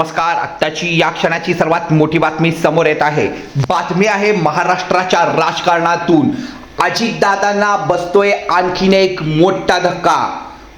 नमस्कार. आत्ताची या क्षणाची सर्वात मोठी बातमी समोर येत आहे. बातमी आहे महाराष्ट्राच्या राजकारणातून. अजितदादांना बसतोय आणखीन एक मोठा धक्का.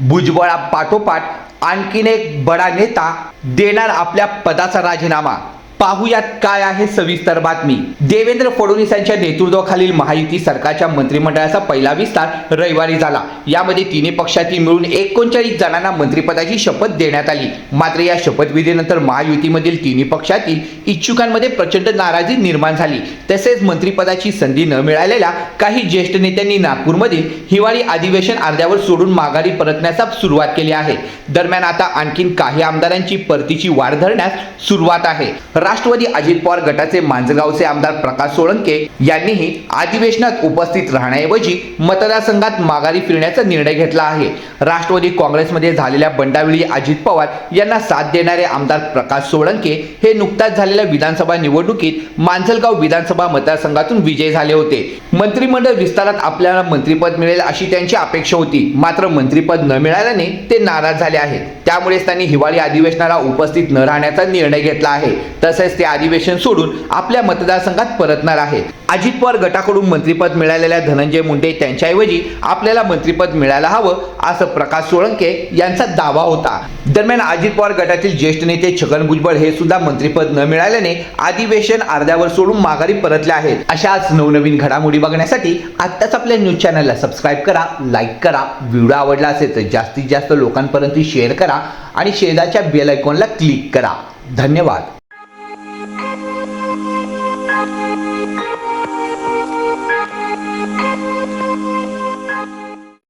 भुजबळा पाठोपाठ आणखीन एक बडा नेता देणार आपल्या पदाचा राजीनामा. पाहुयात काय आहे सविस्तर बातमी. देवेंद्र फडणवीस यांच्या नेतृत्वाखालील महायुती सरकारच्या मंत्रिमंडळाचा पहिला विस्तार रविवारी झाला. यामध्ये तिन्ही पक्षातील मिळून एकोणचाळीस जणांना मंत्रिपदाची शपथ देण्यात आली. मात्र या शपथविधीनंतर महायुतीमधील तिन्ही पक्षातील इच्छुकांमध्ये प्रचंड नाराजी निर्माण झाली. तसेच मंत्रिपदाची संधी न मिळालेल्या काही ज्येष्ठ नेत्यांनी नागपूरमधील हिवाळी अधिवेशन अर्ध्यावर सोडून माघारी परतण्याचा सुरुवात केली आहे. दरम्यान आता आणखीन काही आमदारांची परतीची वाढ धरण्यास सुरुवात आहे. राष्ट्रवादी अजित पवार गटाचे मांजगावचे आमदार प्रकाश सोळंके यांनीही अधिवेशनात उपस्थित राहण्याऐवजी मतदारसंघात माघारी फिरण्याचा निर्णय घेतला आहे. राष्ट्रवादी काँग्रेसमध्ये झालेल्या बंडावेळी अजित पवार यांना साथ देणारे आमदार प्रकाश सोळंके हे नुकताच झालेल्या विधानसभा निवडणुकीत मांजलगाव विधानसभा मतदारसंघातून विजयी झाले होते. मंत्रिमंडळ विस्तारात आपल्याला मंत्रिपद मिळेल अशी त्यांची अपेक्षा होती. मात्र मंत्रिपद न मिळाल्याने ते नाराज झाले आहेत. त्यामुळेच त्यांनी हिवाळी अधिवेशनाला उपस्थित न राहण्याचा निर्णय घेतला आहे. तसेच ते अधिवेशन सोडून आपल्या मतदारसंघात परतणार आहेत. अजित पवार गटाकडून मंत्रिपद मिळालेल्या धनंजय मुंडे त्यांच्याऐवजी आपल्याला मंत्रिपद मिळायला हवं असं प्रकाश सोळंके यांचा दावा होता. दरम्यान अजित पवार गटातील ज्येष्ठ नेते छगन भुजबळ हे सुद्धा मंत्रिपद न मिळाल्याने अधिवेशन अर्ध्यावर सोडून माघारी परतले आहेत. अशाच नवनवीन घडामोडी बघण्यासाठी आत्ताच आपल्या न्यूज चॅनलला सबस्क्राईब करा लाईक करा. व्हिडिओ आवडला असेल तर जास्तीत जास्त लोकांपर्यंत शेअर करा आणि शेजारच्या बेल आयकॉनला क्लिक करा. धन्यवाद.